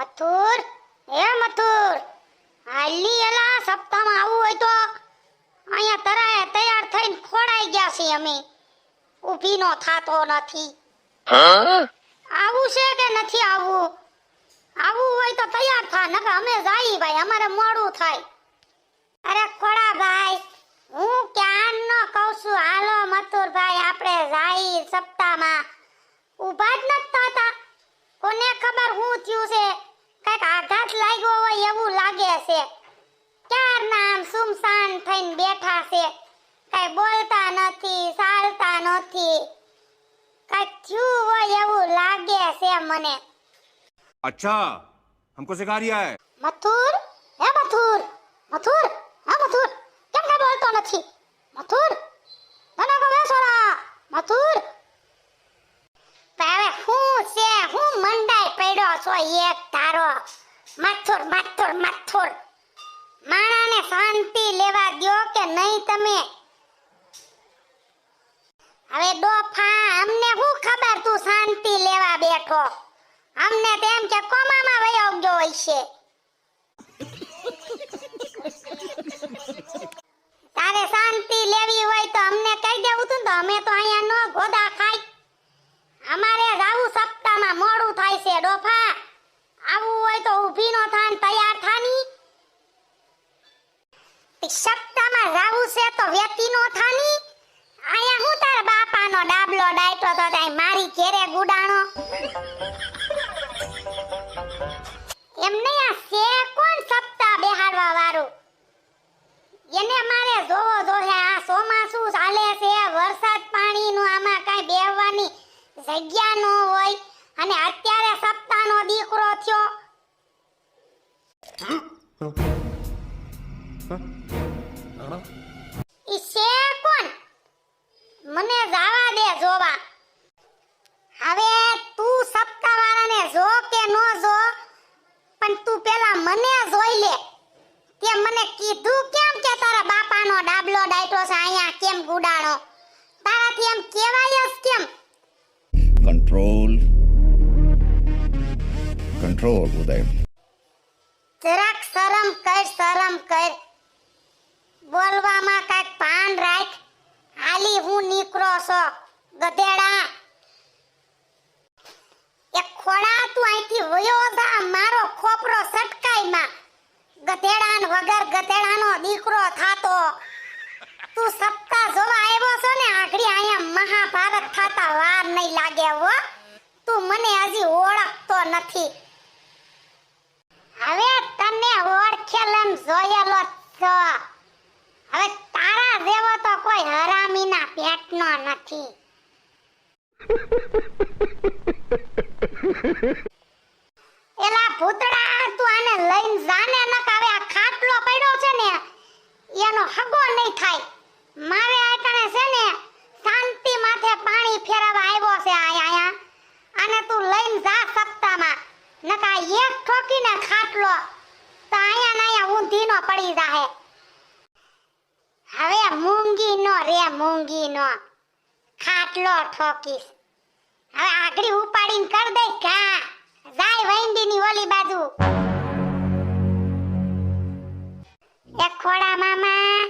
મથુર? હે મથુર? હાલી એલા સપ્તાહમાં આવું હોય તો અહીંયા તરાએ તૈયાર થઈને ખોડાઈ ગયા છીએ અમે. ઊભી નો થાતો નથી. આવું છે કે નથી આવું? આવું હોય તો તૈયાર થા નકર અમે જાઈ ભાઈ અમારે મોડું થાય. અરે ખોડા ભાઈ હું ક્યાં ન કહું છું હાલો મથુર ભાઈ આપણે જાઈ સપ્તાહમાં. ઊભા જ નથી થતા કોને ખબર હું થયું છે? કઈક આઘાત લાગ્યો હોય એવું લાગે છે ક્યારના આમ સુમસાન થઈને બેઠા છે કઈ બોલતા નથી ચાલતા નથી કઈક થયું હોય એવું લાગે છે મને अच्छा हमको सिखा रिया है મથુર હે મથુર મથુર હે મથુર કેમ કે બોલતો નથી મથુર મથુર મથુર મથુર. માણાને શાંતિ લેવા દ્યો કે નહીં તમે? હવે ડોફા અમને શું ખબર તું શાંતિ લેવા બેઠો? અમને તેમ કે કોમામાં વયો ગયો હશે તારે શાંતિ લેવી હોય તો અમને કહી દેવું તું તો અમે તો અહીંયા નો ગોદા ખાઈ. અમારે રાવું સપ્તાહમાં મોડું થાય છે ડોફા આવું હોય તો ઊભી નો થાન, તૈયાર થાની. સપ્તાહમાં જાવું છે તો વ્યક્તિ નો થાની. અહીંયા હું તાર બાપાનો ડાબલો ડાયટો તો તાઈ મારી ઘેરે ગુડાણો. એમને આ છે કોણ સપ્તાહ બેહાડવા વાળું? એને મારે જોવો જોહે આ ચોમાસું ચાલે છે, વરસાદ પાણીનું આમાં કાંઈ બેહવાની જગ્યા ન હોય. અને અત્યારે સપ્તાહનો દીકરો થયો ઈ છે કોણ? મને જાવા દે જોવા. હવે તું સપ્તાહવાળાને જો કે નો જો પણ તું પેલા મને જોઈ લે. તે મને કીધું કેમ કે તારા બાપાનો ડાબલો ડાયટો છે અહીંયા કેમ ગુડાણો? તારાથી એમ કેવાય જ કેમ? Control. Control ઉદય. જરાક શરમ કર શરમ કર. બોલવામાં કાંઈક ભાન રાખ. હાલી હું નીકળો છો, ગધેડા. એક ખોડા તું અહીંથી વયો જા મારો ખોપરો સટકાઈમાં ગધેડાન વગર ગધેડાનો દીકરો થાતો. તું સપ્તાહ જોવા આવ્યો છો ને, આગળી અહીંયા મહાભારત થાતા વાર નહીં લાગે હો. તું મને હજી ઓળખતો નથી. હવે તને ઓળખેલમ જોયેલો છો. હવે તારા જેવો તો કોઈ હરામીના પેટનો નથી. એલા ભૂતડા તું આને લઈને જાને નક હવે આ ખાટલો પડ્યો છે ને એનો હગો નહીં થાય મારે આટણે છે ને શાંતિ માથે પાણી ફેરવવા આવ્યો છે આયા આયા અને તું લઈને જા સપ્તાહમાં નકા એક ઠોકીને ખાટલો તો આયા ને આયા પડી જાહે. હવે મૂંગી નો રે મૂંગી નો ખાટલો ઠોકીશ. હવે આગળી ઉપાડીને કર દે કા જાય વૈંદીની ઓલી બાજુ. એક ખોડા મામા,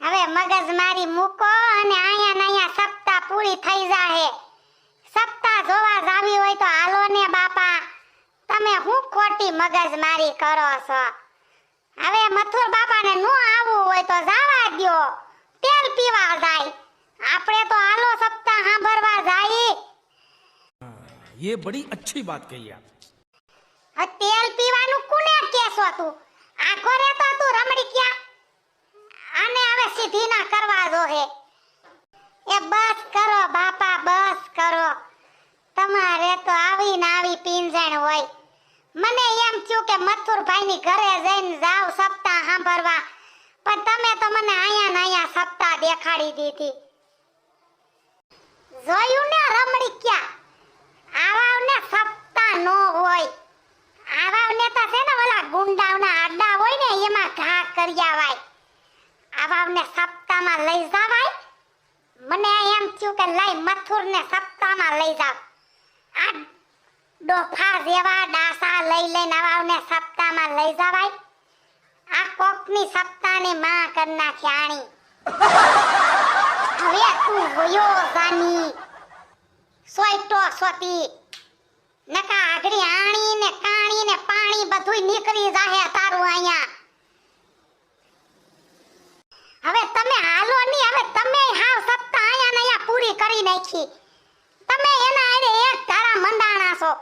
હવે મગજ મારી મૂકો અને આયા નાયા સપ્તાહ પૂરી થઈ જાહે. સપ્તાહ જોવા જાવી હોય તો હાલો ને બાપા. તમે હું ખોટી મગજ મારી કરો છો? હવે મથુર બાપાને નો આવવું હોય તો જાવા દ્યો તેલ પીવા જાય આપણે તો હાલો સપ્તાહ સાંભળવા જાય ये बड़ी अच्छी बात कही आप આ તેલ પીવાનું કોને કેસો તું આખો રે તો તું રમડી ક્યાં આને હવે સીધી ના કરવા દો હે એ બસ કરો બાપા બસ કરો તમારે તો આવી ને આવી પીંજણ હોય મને એમ થયું કે મથુરભાઈ ની ઘરે જઈને જાવ સપ્તાહ સાંભળવા. પણ તમે તો મને આયા ને આયા સપ્તાહ દેખાડી દીધી. જોયું ને રમણી ક્યાં? આવાવને સપ્તાહ નો હોય. આવાવને તો છે ને ઓલા ગુંડાવના આડા હોય ને, એમાં ઘા કર્યા વાય આવાવને સપ્તાહમાં લઈ જવાય. મને એમ થયું કે લઈ મથુરને સપ્તાહમાં લઈ જાવ. ડોફા જેવા ડાસા લઈ લઈને આવાવને સપ્તાહમાં લઈ જવાય. આ કોકની સપ્તાહની માં કર નાખ્યાણી હવે તું વયો જાની. સોઈટો સોતી. નકા આગળી આણી ને કાણી ને પાણી બધુંય નીકળી જાહે તારું અહીંયા. હવે તમે હાલો ની હવે તમે હાવ સપ્તાહ અહીંયા ને અહીંયા પૂરી કરી નાખી. તમે એના આડે એક ધારા મંડાણા છો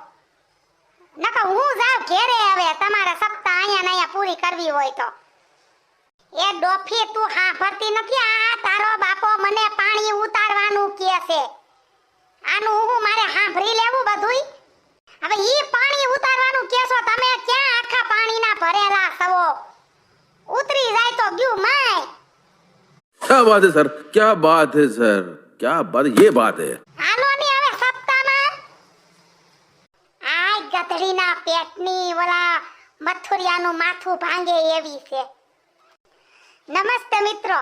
નકર હું જાવ ઘેરે હવે તમારે સપ્તાહ અહીંયા અહીંયા પૂરી કરવી હોય તો. એ ડોફી, તું હા ફરતી નથી. આ તારો બાપો મને પાણી ઉતારવાનું કહે છે. આનું હું મારે સાંભળી લેવું બધુંય? હવે ઈ પાણી ઉતારવાનું કહેશો તમે ક્યાં આખા પાણીના ભરેલા સવો ઉતરી જાય તો ગયું માય. ક્યા બાત હે, સર? ક્યાં બાત હે, સર? ક્યાં બાત યે બાત હે. ગધડીના પેટની ઓલા મથુરિયાનું માથું ભાંગે એવી છે. નમસ્તે મિત્રો.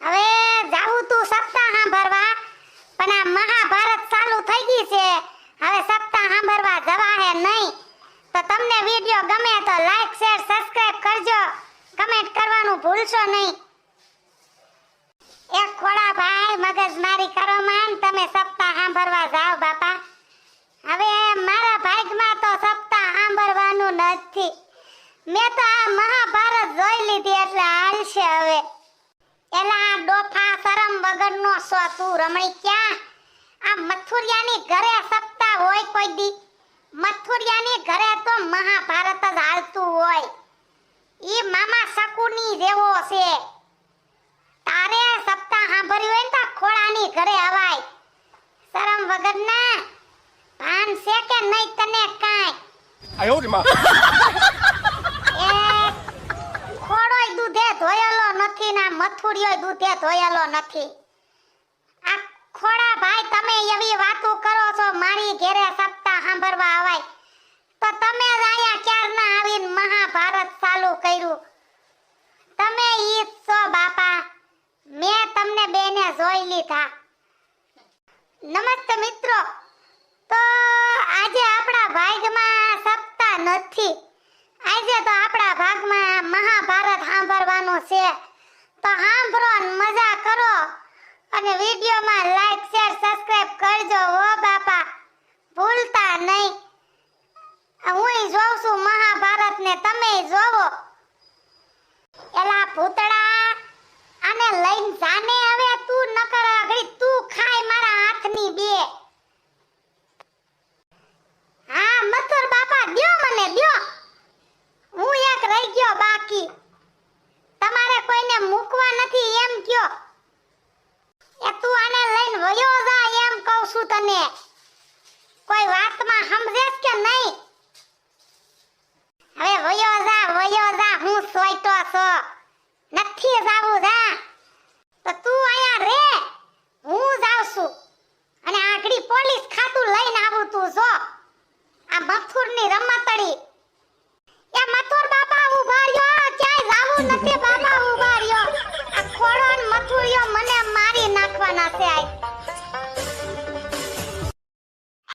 હવે જાવું તું સપ્તાહ સાંભળવા, પણ આ મહાભારત ચાલુ થઈ ગઈ છે. હવે સપ્તાહ સાંભળવા જવા નહીં. તો તમને વીડિયો ગમે તો લાઈક શેર સબસ્ક્રાઇબ કરજો. કમેન્ટ કરવાનું ભૂલશો નહીં. એક ખોડા ભાઈ, મગજ મારી કરો માન. તમે સપ્તાહ સાંભળવા જાઓ બાપા. હવે મારા ભાગમાં સાંભળવાનું નથી. મેં તો આ મહાભારત જોઈ લીધી એટલે હાલશે હવે. એલા આ ડોફા શરમ વગરનો સો તું, રમણી ક્યાં? આ મથુરિયાની ઘરે સપ્તાહ હોય કોઈ દી? મથુરિયાની ઘરે તો મહાભારત જ હાલતું હોય. ઈ મામા શકુની જેવો છે. તારે સપ્તાહ સાંભળ્યું હોય ને તો ખોળાની ઘરે અવાય. શરમ વગરના. ભાન છે કે નહીં તને કાંઈ? એ દૂધે ધોયેલો નથી ના મથુડિયોય દૂધે ધોયેલો નથી. આ ખોડા ભાઈ તમે એવી વાતો કરો છો, મારી ઘેરે સપ્તાહ સાંભળવા આવાય. તો તમે જ અહીંયા ક્યારના આવીને મહાભારત ચાલુ કર્યું? તમે ઈ છો બાપા. મેં તમને બેને જોઈ લીધા. નમસ્તે મિત્રો. તો આજે આપણા ભાગમાં સપ્તાહ નથી. આજે તો આપણા ભાગમાં મહાભારત સાંભળવાનું છે. તો સાંભળો મજા કરો. અને વિડીયોમાં લાઈક શેર સબસ્ક્રાઇબ કરજો હો બાપા. ભૂલતા નહીં. હું જોઉં છું મહાભારત ને તમે જોવો. એલા ભૂતડા આને લઈને જાને હવે તું ન આગળ છું તને. કોઈ વાતમાં સમજેસ કે નહીં? હવે વયો જા વયો જા, હું સોઈતો છો. નથી જાવું જા. તો તું અહીંયા રે. હું જાવ છું. અને આકડી